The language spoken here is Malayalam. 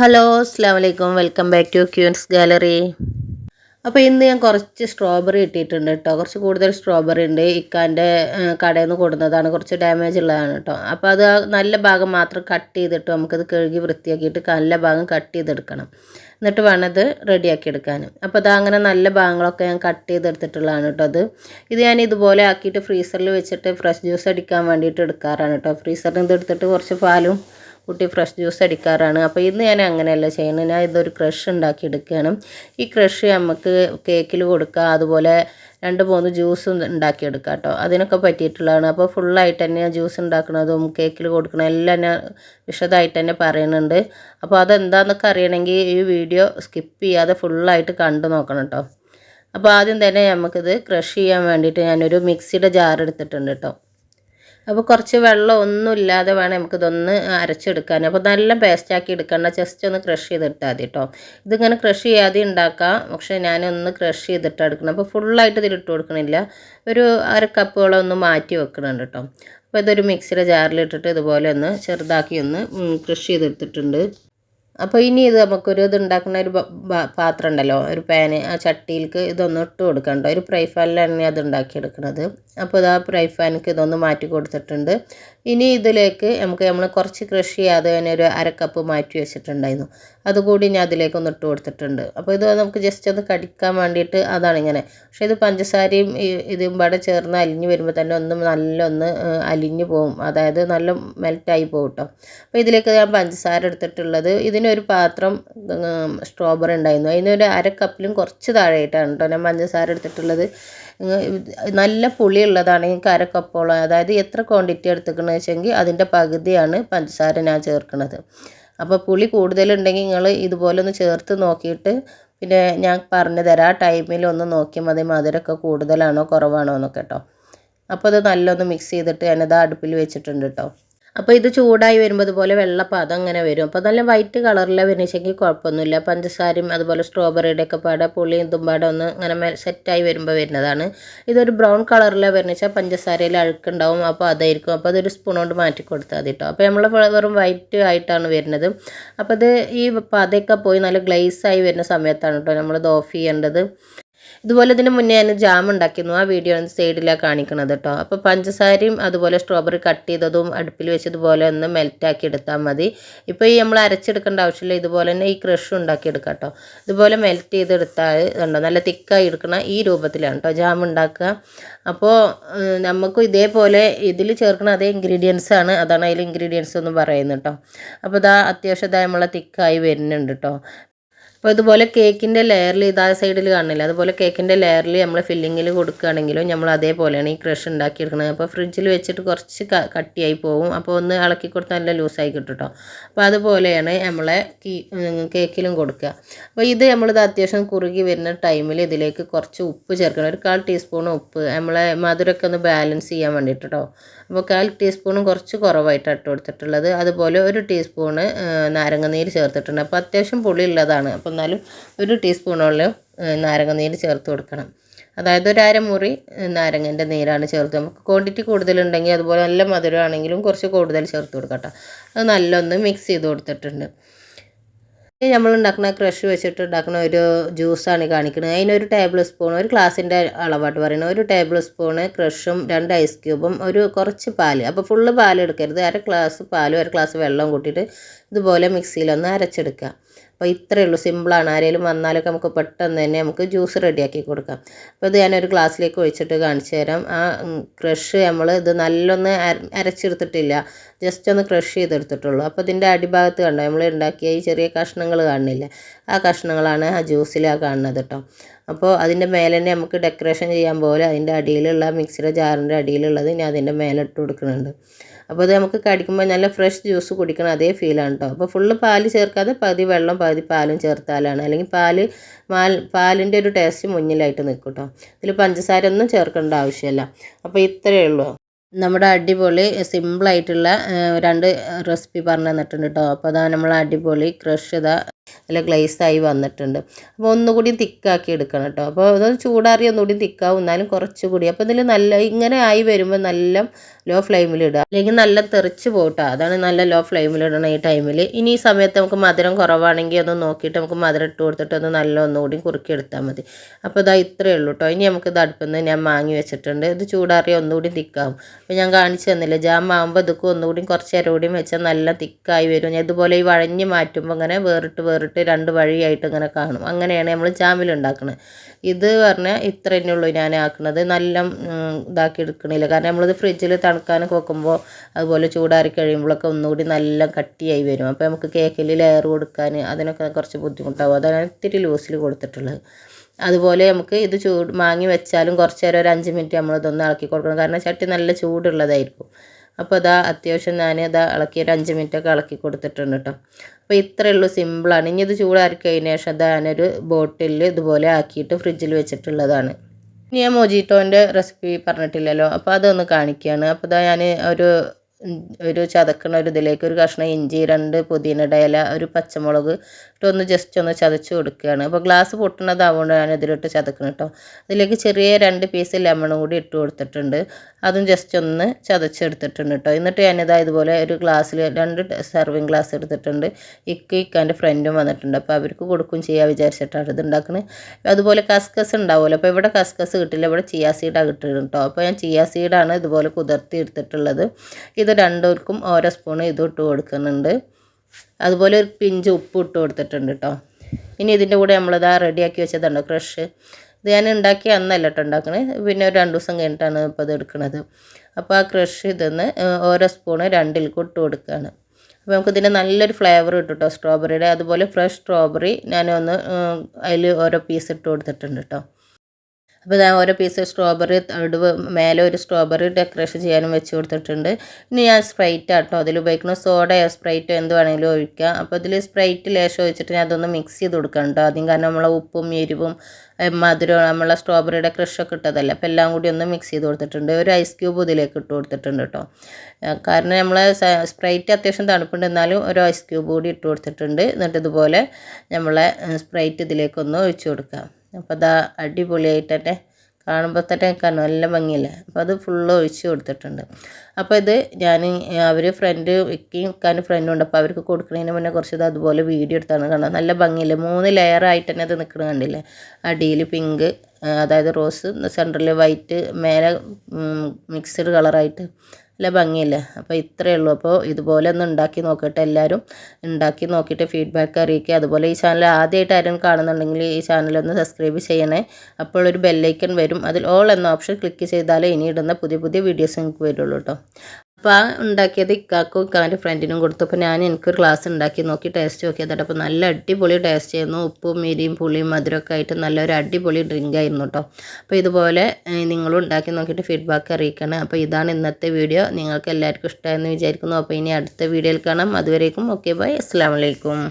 ഹലോ അസ്സാം വലൈക്കും welcome back to Queen's gallery. അപ്പോൾ ഇന്ന് ഞാൻ കുറച്ച് സ്ട്രോബെറി കിട്ടിയിട്ടുണ്ട് കേട്ടോ കുറച്ച് കൂടുതൽ സ്ട്രോബെറി ഉണ്ട്. ഇക്കാന്റെ കടയിൽ നിന്ന് കൊടുക്കുന്നതാണ് കുറച്ച് ഡാമേജ് ഉള്ളതാണ് കേട്ടോ അപ്പോൾ അത് നല്ല ഭാഗം മാത്രം കട്ട് ചെയ്തിട്ട് നമുക്കത് കഴുകി വൃത്തിയാക്കിയിട്ട് നല്ല ഭാഗം കട്ട് ചെയ്തെടുക്കണം. എന്നിട്ട് വേണം അത് റെഡിയാക്കി എടുക്കാൻ അപ്പോൾ അത് അങ്ങനെ നല്ല ഭാഗങ്ങളൊക്കെ ഞാൻ കട്ട് ചെയ്തെടുത്തിട്ടുള്ളതാണ് കേട്ടോ അത്. ഇത് ഞാൻ ഇതുപോലെ ആക്കിയിട്ട് ഫ്രീസറിൽ വെച്ചിട്ട് ഫ്രഷ് ജ്യൂസ് അടിക്കാൻ വേണ്ടിയിട്ട് എടുക്കാറാണ് കേട്ടോ ഫ്രീസറിൽ നിന്ന് എടുത്തിട്ട് കുറച്ച് പാലും കുട്ടി ഫ്രഷ് ജ്യൂസ് അടിക്കാറാണ്. അപ്പോൾ ഇന്ന് ഞാൻ അങ്ങനെയല്ല ചെയ്യുന്നത്. ഞാൻ ഇതൊരു ക്രഷ് ഉണ്ടാക്കി എടുക്കുകയാണ്. ഈ ക്രഷ് നമുക്ക് കേക്കിൽ കൊടുക്കുക അതുപോലെ രണ്ട് മൂന്ന് ജ്യൂസ് ഉണ്ടാക്കിയെടുക്കാം കേട്ടോ. അതിനൊക്കെ പറ്റിയിട്ടുള്ളതാണ്. അപ്പോൾ ഫുള്ളായിട്ട് തന്നെ ജ്യൂസ് ഉണ്ടാക്കുന്നതും കേക്കിൽ കൊടുക്കണം എല്ലാം ഞാൻ വിശദമായിട്ട് തന്നെ പറയുന്നുണ്ട്. അപ്പോൾ അതെന്താണെന്നൊക്കെ അറിയണമെങ്കിൽ ഈ വീഡിയോ സ്കിപ്പ് ചെയ്യാതെ ഫുള്ളായിട്ട് കണ്ടു നോക്കണം കേട്ടോ. അപ്പോൾ ആദ്യം തന്നെ നമുക്കിത് ക്രഷ് ചെയ്യാൻ വേണ്ടിയിട്ട് ഞാനൊരു മിക്സിയുടെ ജാർ എടുത്തിട്ടുണ്ട് കേട്ടോ. അപ്പോൾ കുറച്ച് വെള്ളം ഒന്നും ഇല്ലാതെ വേണം നമുക്കിതൊന്ന് അരച്ചെടുക്കാൻ. അപ്പോൾ നല്ല പേസ്റ്റാക്കി എടുക്കേണ്ട. ജസ്റ്റ് ഒന്ന് ക്രഷ് ചെയ്തിട്ടാൽ മതി കേട്ടോ ഇതിങ്ങനെ ക്രഷ് ചെയ്യാതെ ഉണ്ടാക്കാം പക്ഷേ ഞാനൊന്ന് ക്രഷ് ചെയ്തിട്ട് എടുക്കണം അപ്പോൾ ഫുള്ളായിട്ട് ഇതിലിട്ട് കൊടുക്കണില്ല. ഒരു അര കപ്പോളം ഒന്ന് മാറ്റി വെക്കണുണ്ട് കേട്ടോ അപ്പോൾ ഇതൊരു മിക്സിയുടെ ജാറിലിട്ടിട്ട് ഇതുപോലെ ഒന്ന് ചെറുതാക്കി ഒന്ന് ക്രഷ് ചെയ്തെടുത്തിട്ടുണ്ട്. അപ്പോൾ ഇനി ഇത് നമുക്കൊരു ഇത് ഉണ്ടാക്കുന്ന ഒരു പാത്രം ഉണ്ടല്ലോ ഒരു പാന് ആ ചട്ടിയിലേക്ക് ഇതൊന്ന് ഇട്ട് കൊടുക്കണ്ട ഒരു ഫ്രൈ പാനിലാണ് അത് ഉണ്ടാക്കിയെടുക്കുന്നത് അപ്പോൾ ഇത് ഫ്രൈ പാനിക്ക് ഇതൊന്ന് മാറ്റി കൊടുത്തിട്ടുണ്ട്. ഇനി ഇതിലേക്ക് നമുക്ക് നമ്മൾ കുറച്ച് കൃഷി ചെയ്യാതെ തന്നെ ഒരു അരക്കപ്പ് മാറ്റി വെച്ചിട്ടുണ്ടായിരുന്നു. അതുകൂടി ഞാൻ അതിലേക്ക് ഒന്ന് ഇട്ട് കൊടുത്തിട്ടുണ്ട്. അപ്പോൾ ഇത് നമുക്ക് ജസ്റ്റ് ഒന്ന് കടിക്കാൻ വേണ്ടിയിട്ട് അതാണ് ഇങ്ങനെ. പക്ഷേ ഇത് പഞ്ചസാരയും ഇതും പാടെ ചേർന്ന് അലിഞ്ഞ് വരുമ്പോൾ തന്നെ ഒന്ന് നല്ല ഒന്ന് അലിഞ്ഞ് പോകും അതായത് നല്ല മെൽറ്റായി പോകും കേട്ടോ അപ്പോൾ ഇതിലേക്ക് ഞാൻ പഞ്ചസാര എടുത്തിട്ടുള്ളത് ഇതിനൊരു പാത്രം സ്ട്രോബെറി ഉണ്ടായിരുന്നു. അതിനൊരു അര കപ്പിലും കുറച്ച് താഴെയായിട്ടാണ് കേട്ടോ ഞാൻ പഞ്ചസാര എടുത്തിട്ടുള്ളത്. നല്ല പുളിയുള്ളതാണ് ഈ കരക്കപ്പോളം. അതായത് എത്ര ക്വാണ്ടിറ്റി എടുത്തുക്കണമെന്ന് വെച്ചെങ്കിൽ അതിന്റെ പകുതിയാണ് പഞ്ചസാര ഞാൻ ചേർക്കുന്നത് അപ്പോൾ പുളി കൂടുതലുണ്ടെങ്കിൽ നിങ്ങൾ ഇതുപോലെ ഒന്ന് ചേർത്ത് നോക്കിയിട്ട് പിന്നെ ഞാൻ പറഞ്ഞു തരാം. ആ ടൈമിൽ ഒന്ന് നോക്കിയാൽ മതി മധുരമൊക്കെ കൂടുതലാണോ കുറവാണോ എന്നൊക്കെ കേട്ടോ അപ്പോൾ അത് നല്ലൊന്ന് മിക്സ് ചെയ്തിട്ട് ഞാനത് അടുപ്പിൽ വെച്ചിട്ടുണ്ട് കേട്ടോ അപ്പോൾ ഇത് ചൂടായി വരുമ്പോൾ ഇതുപോലെ വെള്ളപ്പാതം അങ്ങനെ വരും. അപ്പോൾ നല്ല വൈറ്റ് കളറിലെ വരുന്നെങ്കിൽ കുഴപ്പമൊന്നുമില്ല പഞ്ചസാരയും അതുപോലെ സ്ട്രോബെറിയുടെ ഒക്കെ പാടെ പുളിയും തുമ്പാടെ ഒന്ന് അങ്ങനെ സെറ്റായി വരുമ്പോൾ വരുന്നതാണ്. ഇതൊരു ബ്രൗൺ കളറിലെ വരുന്നെച്ചാൽ പഞ്ചസാരയിൽ അഴുക്കുണ്ടാവും. അപ്പോൾ അതായിരിക്കും. അപ്പോൾ അതൊരു സ്പൂൺ കൊണ്ട് മാറ്റി കൊടുത്താൽ മതി അപ്പോൾ നമ്മൾ വെറും വൈറ്റ് ആയിട്ടാണ് വരുന്നത്. അപ്പോൾ ഇത് ഈ പതയൊക്കെ പോയി നല്ല ഗ്ലേസ് ആയി വരുന്ന സമയത്താണ് കേട്ടോ നമ്മൾ ഇത് ഓഫ് ചെയ്യേണ്ടത്. ഇതുപോലെ ഇതിന് മുന്നേ ഞാൻ ജാം ഉണ്ടാക്കിയിരുന്നു. ആ വീഡിയോ സൈഡിലാണ് കാണിക്കുന്നത് കേട്ടോ അപ്പോൾ പഞ്ചസാരയും അതുപോലെ സ്ട്രോബെറി കട്ട് ചെയ്തതും അടുപ്പിൽ വെച്ച് ഇതുപോലെ ഒന്ന് മെൽറ്റാക്കി എടുത്താൽ മതി. ഇപ്പോൾ ഈ നമ്മൾ അരച്ചെടുക്കേണ്ട ആവശ്യമില്ല. ഇതുപോലെ തന്നെ ഈ ക്രഷ് ഉണ്ടാക്കിയെടുക്കാം കേട്ടോ ഇതുപോലെ മെൽറ്റ് ചെയ്തെടുത്താൽ ഉണ്ടോ നല്ല തിക്കായി എടുക്കണ ഈ രൂപത്തിലാണ് കേട്ടോ ജാം ഉണ്ടാക്കുക. അപ്പോൾ നമുക്ക് ഇതേപോലെ ഇതിൽ ചേർക്കുന്ന അതേ ഇൻഗ്രീഡിയൻസ് ആണ്. അതാണ് അതിൽ ഇൻഗ്രീഡിയൻസ് എന്ന് പറയുന്നത് കേട്ടോ അപ്പോൾ ഇതാ അത്യാവശ്യം ഇതാ നമ്മളെ തിക്കായി വരുന്നുണ്ട് കേട്ടോ അപ്പോൾ ഇതുപോലെ കേക്കിന്റെ ലെയറിൽ ഇതാ സൈഡിൽ കാണില്ല. അതുപോലെ കേക്കിന്റെ ലെയറിൽ നമ്മൾ ഫില്ലിങ്ങിൽ കൊടുക്കുകയാണെങ്കിലും നമ്മൾ അതേപോലെയാണ് ഈ ക്രഷ് ഉണ്ടാക്കിയെടുക്കുന്നത് അപ്പോൾ ഫ്രിഡ്ജിൽ വെച്ചിട്ട് കുറച്ച് കട്ടിയായി പോകും അപ്പോൾ ഒന്ന് ഇളക്കി കൊടുത്താൽ നല്ല ലൂസായി കിട്ടും കേട്ടോ അപ്പോൾ അതുപോലെയാണ് നമ്മളെ കേക്കിലും കൊടുക്കുക. അപ്പോൾ ഇത് നമ്മളിത് അത്യാവശ്യം കുറുകി വരുന്ന ടൈമിൽ ഇതിലേക്ക് കുറച്ച് ഉപ്പ് ചേർക്കണം. ഒരു കാൽ ടീസ്പൂൺ ഉപ്പ്. നമ്മളെ മധുരമൊക്കെ ഒന്ന് ബാലൻസ് ചെയ്യാൻ വേണ്ടിയിട്ട് കേട്ടോ അപ്പോൾ കാൽ ടീസ്പൂണും കുറച്ച് കുറവായിട്ട് ഇട്ട് കൊടുത്തിട്ടുള്ളത്. അതുപോലെ ഒരു ടീസ്പൂണ് നാരങ്ങ നീര് ചേർത്തിട്ടുണ്ട്. അപ്പോൾ അത്യാവശ്യം പുളി ഉള്ളതാണ് അപ്പോൾ എന്നാലും ഒരു ടീസ്പൂണോളം നാരങ്ങ നീര് ചേർത്ത് കൊടുക്കണം. അതായത് ഒരു അരമുറി നാരങ്ങന്റെ നീരാണ് ചേർത്ത് നമുക്ക് ക്വാണ്ടിറ്റി കൂടുതലുണ്ടെങ്കിൽ അതുപോലെ നല്ല മധുരമാണെങ്കിലും കുറച്ച് കൂടുതൽ ചേർത്ത് കൊടുക്കട്ടെ അത് നല്ലൊന്ന് മിക്സ് ചെയ്ത് കൊടുത്തിട്ടുണ്ട്. നമ്മൾ ഉണ്ടാക്കുന്ന ക്രഷ് വെച്ചിട്ട് ഉണ്ടാക്കുന്ന ഒരു ജ്യൂസാണ് കാണിക്കുന്നത്. അതിനൊരു ടേബിൾ സ്പൂൺ ഒരു ഗ്ലാസിന്റെ അളവായിട്ട് പറയുന്നത്. ഒരു ടേബിൾ സ്പൂണ് ക്രഷും രണ്ട് ഐസ് ക്യൂബും ഒരു കുറച്ച് പാൽ അപ്പോൾ ഫുള്ള് പാൽ എടുക്കരുത്. അര ഗ്ലാസ് പാലും അര ഗ്ലാസ് വെള്ളവും കൂട്ടിയിട്ട് ഇതുപോലെ മിക്സിയിലൊന്ന് അരച്ചെടുക്കുക. അപ്പോൾ ഇത്രയേ ഉള്ളൂ. സിമ്പിളാണ് ആരെങ്കിലും വന്നാലൊക്കെ നമുക്ക് പെട്ടെന്ന് തന്നെ നമുക്ക് ജ്യൂസ് റെഡിയാക്കി കൊടുക്കാം. അപ്പോൾ ഇത് ഞാനൊരു ഗ്ലാസ്സിലേക്ക് ഒഴിച്ചിട്ട് കാണിച്ചു തരാം. ആ ക്രഷ് നമ്മൾ ഇത് നല്ലൊന്ന് അരച്ചെടുത്തിട്ടില്ല. ജസ്റ്റ് ഒന്ന് ക്രഷ് ചെയ്തെടുത്തിട്ടുള്ളൂ. അപ്പോൾ ഇതിന്റെ അടിഭാഗത്ത് കണ്ടോ? നമ്മൾ ഉണ്ടാക്കിയ ഈ ചെറിയ കഷ്ണങ്ങൾ കാണുന്നില്ല ആ കഷ്ണങ്ങളാണ് ആ ജ്യൂസിലാണ് കാണുന്നത് കേട്ടോ അപ്പോൾ അതിന്റെ മേലെ തന്നെ നമുക്ക് ഡെക്കറേഷൻ ചെയ്യാൻ പോലെ അതിന്റെ അടിയിലുള്ള മിക്സിയുടെ ജാറിന്റെ അടിയിലുള്ളത് ഞാൻ അതിന്റെ മേലെ ഇട്ട് കൊടുക്കുന്നുണ്ട്. അപ്പോൾ അത് നമുക്ക് കടിക്കുമ്പോൾ നല്ല ഫ്രഷ് ജ്യൂസ് കുടിക്കണം അതേ ഫീലാണ് കേട്ടോ അപ്പോൾ ഫുള്ള് പാൽ ചേർക്കാതെ പകുതി വെള്ളം പകുതി പാലും ചേർത്താലാണ്. അല്ലെങ്കിൽ പാൽ പാലിന്റെ ഒരു ടേസ്റ്റ് മുന്നിലായിട്ട് നിൽക്കും കേട്ടോ ഇതിൽ പഞ്ചസാര ഒന്നും ചേർക്കേണ്ട ആവശ്യമില്ല. അപ്പോൾ ഇത്രയേ ഉള്ളൂ. നമ്മുടെ അടിപൊളി സിമ്പിളായിട്ടുള്ള രണ്ട് റെസിപ്പി പറഞ്ഞു തന്നിട്ടുണ്ട് കേട്ടോ അപ്പോൾ അതാ നമ്മൾ അടിപൊളി ക്രഷ് ഇതാ നല്ല ഗ്ലേസായി വന്നിട്ടുണ്ട്. അപ്പോൾ ഒന്നുകൂടി തിക്കാക്കി എടുക്കണം കേട്ടോ അപ്പോൾ അത് ചൂടാറി ഒന്നുകൂടി തിക്കാവും എന്നാലും കുറച്ചുകൂടി. അപ്പോൾ ഇതിൽ നല്ല ഇങ്ങനെ ആയി വരുമ്പോൾ നല്ല ലോ ഫ്ലെയിമിൽ ഇടുക. അല്ലെങ്കിൽ നല്ല തെറിച്ച് പോകട്ടോ അതാണ് നല്ല ലോ ഫ്ലെയിമിൽ ഇടണം ഈ ടൈമിൽ ഇനി ഈ സമയത്ത് നമുക്ക് മധുരം കുറവാണെങ്കിൽ ഒന്ന് നോക്കിയിട്ട് നമുക്ക് മധുരം ഇട്ട് കൊടുത്തിട്ട് ഒന്ന് നല്ല ഒന്നുകൂടി കുറുക്കി എടുത്താൽ മതി. അപ്പോൾ ഇതാ ഇത്രയേ ഉള്ളൂ കേട്ടോ ഇനി നമുക്ക് ഇത് അടുപ്പിൽ ഞാൻ മാങ്ങി വെച്ചിട്ടുണ്ട്. ഇത് ചൂടാറിയ ഒന്നുകൂടി തിക്കാവും. അപ്പോൾ ഞാൻ കാണിച്ചു തന്നില്ല ജാം ആകുമ്പോൾ ഇതൊക്കെ ഒന്നുകൂടി കുറച്ച് കൂടി വെച്ചാൽ നല്ല തിക്കായി വരും. ഞാൻ ഇതുപോലെ ഈ വഴഞ്ഞ് മാറ്റുമ്പോൾ ഇങ്ങനെ വേറിട്ട് വേറിട്ട് രണ്ട് വഴിയായിട്ട് ഇങ്ങനെ കാണും. അങ്ങനെയാണ് നമ്മൾ ജാമിൽ ഉണ്ടാക്കുന്നത് ഇത് പറഞ്ഞാൽ ഇത്ര തന്നെയുള്ളൂ ഞാൻ ആക്കുന്നത് നല്ല ഇതാക്കി എടുക്കണില്ല. കാരണം നമ്മളിത് ഫ്രിഡ്ജിൽ തണുക്കാനൊക്കെ വെക്കുമ്പോൾ അതുപോലെ ചൂടാറി കഴിയുമ്പോഴൊക്കെ ഒന്നുകൂടി നല്ല കട്ടിയായി വരും. അപ്പോൾ നമുക്ക് കേക്കിൽ ലെയർ കൊടുക്കാൻ അതിനൊക്കെ കുറച്ച് ബുദ്ധിമുട്ടാവും. അതാണ് ഇത്തിരി ലൂസിൽ കൊടുത്തിട്ടുള്ളത്. അതുപോലെ നമുക്ക് ഇത് ചൂട് മാങ്ങി വെച്ചാലും കുറച്ച് നേരം ഒരു അഞ്ച് മിനിറ്റ് നമ്മൾ ഇതൊന്ന് ഇളക്കി കൊടുക്കണം. കാരണം ചട്ടി നല്ല ചൂടുള്ളതായിരിക്കും. അപ്പോൾ അതാ അത്യാവശ്യം ഞാൻ ഇതാ ഇളക്കി ഒരു അഞ്ച് മിനിറ്റൊക്കെ ഇളക്കി കൊടുത്തിട്ടുണ്ട് കേട്ടോ അപ്പോൾ ഇത്രയേ ഉള്ളൂ സിമ്പിളാണ് ഇനി ഇത് ചൂടാക്കി കഴിഞ്ഞ ശേഷം ഞാനൊരു ബോട്ടിലിൽ ഇതുപോലെ ആക്കിയിട്ട് ഫ്രിഡ്ജിൽ വെച്ചിട്ടുള്ളതാണ്. ഞാൻ മോജിറ്റോന്റെ റെസിപ്പി പറഞ്ഞിട്ടില്ലല്ലോ. അപ്പോൾ അതൊന്ന് കാണിക്കുകയാണ് അപ്പോൾ ഇതാ ഞാൻ ഒരു ഒരു ചതക്കണ ഒരു ഇതിലേക്ക് ഒരു കഷ്ണം ഇഞ്ചി രണ്ട് പുതിനയുടെ ഇല ഒരു പച്ചമുളക് ഇട്ടൊന്ന് ജസ്റ്റ് ഒന്ന് ചതച്ച് കൊടുക്കുകയാണ്. അപ്പോൾ ഗ്ലാസ് പൊട്ടണതാവുകൊണ്ട് ഞാൻ ഇതിലിട്ട് ചതക്കണം കേട്ടോ അതിലേക്ക് ചെറിയ രണ്ട് പീസ് ലെമണും കൂടി ഇട്ട് കൊടുത്തിട്ടുണ്ട്. അതും ജസ്റ്റ് ഒന്ന് ചതച്ചെടുത്തിട്ടുണ്ട് കേട്ടോ എന്നിട്ട് ഞാനിതാ ഇതുപോലെ ഒരു ഗ്ലാസ്സിൽ രണ്ട് സെർവിങ് ഗ്ലാസ് എടുത്തിട്ടുണ്ട്. ഇക്ക് ഇക്കാന്റെ ഫ്രണ്ടും വന്നിട്ടുണ്ട്. അപ്പോൾ അവർക്ക് കൊടുക്കും ചെയ്യാൻ വിചാരിച്ചിട്ടാണ് ഇത് ഉണ്ടാക്കുന്നത് അതുപോലെ കസ്കസ് ഉണ്ടാവുമല്ലോ അപ്പോൾ ഇവിടെ കസ്കസ് കിട്ടില്ല. ഇവിടെ ചിയാ സീഡാണ് കിട്ടുന്നത് കേട്ടോ അപ്പോൾ ഞാൻ ചിയാ സീഡാണ് ഇതുപോലെ കുതിർത്തി എടുത്തിട്ടുള്ളത്. ഇത് രണ്ടുപേർക്കും ഓരോ സ്പൂൺ ഇത് ഇട്ട് കൊടുക്കുന്നുണ്ട്. അതുപോലെ ഒരു പിഞ്ച് ഉപ്പ് ഇട്ട് കൊടുത്തിട്ടുണ്ട് കേട്ടോ ഇനി ഇതിന്റെ കൂടെ നമ്മളിതാ റെഡിയാക്കി വെച്ചതുണ്ട് ക്രഷ്. ഇത് ഞാൻ ഉണ്ടാക്കി അന്നല്ല കേട്ടോ ഉണ്ടാക്കണത് പിന്നെ ഒരു രണ്ട് ദിവസം കഴിഞ്ഞിട്ടാണ് ഇപ്പോൾ ഇത് എടുക്കുന്നത് അപ്പോൾ ആ ക്രഷ് ഇതൊന്ന് ഓരോ സ്പൂണ് രണ്ടിൽ ഇട്ട് കൊടുക്കുകയാണ് അപ്പോൾ നമുക്ക് ഇതിന് നല്ലൊരു ഫ്ലേവർ കിട്ടും കേട്ടോ സ്ട്രോബെറിയുടെ. അതുപോലെ ഫ്രഷ് സ്ട്രോബെറി ഒന്ന് അതിൽ ഓരോ പീസ് ഇട്ട് കൊടുത്തിട്ടുണ്ട് കേട്ടോ അപ്പോൾ ഞാൻ ഓരോ പീസ് സ്ട്രോബെറി ഇടുവ് മേലെ ഒരു സ്ട്രോബെറി ഡെക്കറേഷൻ ചെയ്യാനും വെച്ച് കൊടുത്തിട്ടുണ്ട്. ഇനി ഞാൻ സ്പ്രൈറ്റ് ആട്ടോ അതിൽ ഉപയോഗിക്കുന്ന സോഡയോ സ്പ്രൈറ്റോ എന്ത് വേണമെങ്കിലും ഒഴിക്കാം അപ്പോൾ ഇതിൽ സ്പ്രൈറ്റ് ലേശം ഒഴിച്ചിട്ട് ഞാൻ അതൊന്ന് മിക്സ് ചെയ്ത് കൊടുക്കാം കേട്ടോ. ആദ്യം കാരണം നമ്മളെ ഉപ്പും എരിവും മധുരവും നമ്മളെ സ്ട്രോബെറിയുടെ ക്രഷൊക്കെ ഇട്ടതല്ലേ. അപ്പോൾ എല്ലാം കൂടി ഒന്ന് മിക്സ് ചെയ്ത് കൊടുത്തിട്ടുണ്ട്. ഒരു ഐസ് ക്യൂബ് ഇതിലേക്ക് ഇട്ട് കൊടുത്തിട്ടുണ്ട് കേട്ടോ. കാരണം നമ്മൾ സ്പ്രൈറ്റ് അത്യാവശ്യം തണുപ്പുണ്ട്. എന്നാലും ഒരു ഐസ് ക്യൂബ് കൂടി ഇട്ട് കൊടുത്തിട്ടുണ്ട്. എന്നിട്ട് ഇതുപോലെ നമ്മളെ സ്പ്രൈറ്റ് ഇതിലേക്കൊന്ന് ഒഴിച്ചു കൊടുക്കാം. അപ്പോൾ അതാ അടിപൊളിയായിട്ട് തന്നെ കാണുമ്പോൾ തന്നെ നല്ല ഭംഗിയല്ലേ? അപ്പോൾ അത് ഫുള്ള് ഒഴിച്ച് കൊടുത്തിട്ടുണ്ട്. അപ്പോൾ ഇത് ഞാൻ അവർ ഫ്രണ്ട് വിൽക്കുകയും വിൽക്കാനും ഫ്രണ്ടും ഉണ്ട്. അപ്പോൾ അവർക്ക് കൊടുക്കുന്നതിന് മുന്നേ കുറച്ച് ഇത് അതുപോലെ വീഡിയോ എടുത്താണ് കാണാം നല്ല ഭംഗിയില്ലേ? മൂന്ന് ലെയർ ആയിട്ട് തന്നെ അത് നിൽക്കുന്നത് കണ്ടില്ലേ? അടിയിൽ പിങ്ക് അതായത് റോസ് സെന്ററിൽ വൈറ്റ് മേലെ മിക്സഡ് കളറായിട്ട് നല്ല ഭംഗിയല്ലേ? അപ്പോൾ ഇത്രയേ ഉള്ളൂ. അപ്പോൾ ഇതുപോലെ ഒന്ന് ഉണ്ടാക്കി നോക്കട്ടെ എല്ലാവരും. ഉണ്ടാക്കി നോക്കിയിട്ട് ഫീഡ്ബാക്ക് അറിയിക്കുക. അതുപോലെ ഈ ചാനൽ ആദ്യമായിട്ട് ആരും കാണുന്നുണ്ടെങ്കിൽ ഈ ചാനൽ ഒന്ന് സബ്സ്ക്രൈബ് ചെയ്യണേ. അപ്പോൾ ഒരു ബെല്ലൈക്കൺ വരും. അതിൽ ഓൾ എന്ന ഓപ്ഷൻ ക്ലിക്ക് ചെയ്താലേ ഇനി ഇടുന്ന പുതിയ പുതിയ വീഡിയോസ് നിങ്ങൾക്ക് വരുള്ളൂ കേട്ടോ അപ്പോൾ ആ ഉണ്ടാക്കിയത് ഇക്കാക്കും ഇക്കാന്റെ ഫ്രണ്ടിനും കൊടുത്തു. അപ്പോൾ ഞാൻ എനിക്കൊരു ഗ്ലാസ് ഉണ്ടാക്കി നോക്കി ടേസ്റ്റ് നോക്കിയതാണ് അപ്പോൾ നല്ല അടിപൊളി ടേസ്റ്റ് ആയിരുന്നു. ഉപ്പും മിരിയും പുളിയും മധുരമൊക്കെ ആയിട്ട് നല്ലൊരു അടിപൊളി ഡ്രിങ്ക് ആയിരുന്നു കേട്ടോ അപ്പോൾ ഇതുപോലെ നിങ്ങളും ഉണ്ടാക്കി നോക്കിയിട്ട് ഫീഡ്ബാക്ക് അറിയിക്കണം. അപ്പോൾ ഇതാണ് ഇന്നത്തെ വീഡിയോ നിങ്ങൾക്ക് എല്ലാവർക്കും ഇഷ്ടമായെന്ന് വിചാരിക്കുന്നു. അപ്പോൾ ഇനി അടുത്ത വീഡിയോയിൽ കാണാം. അതുവരേക്കും ഓക്കെ ബൈ അസ്സാം വലൈക്കും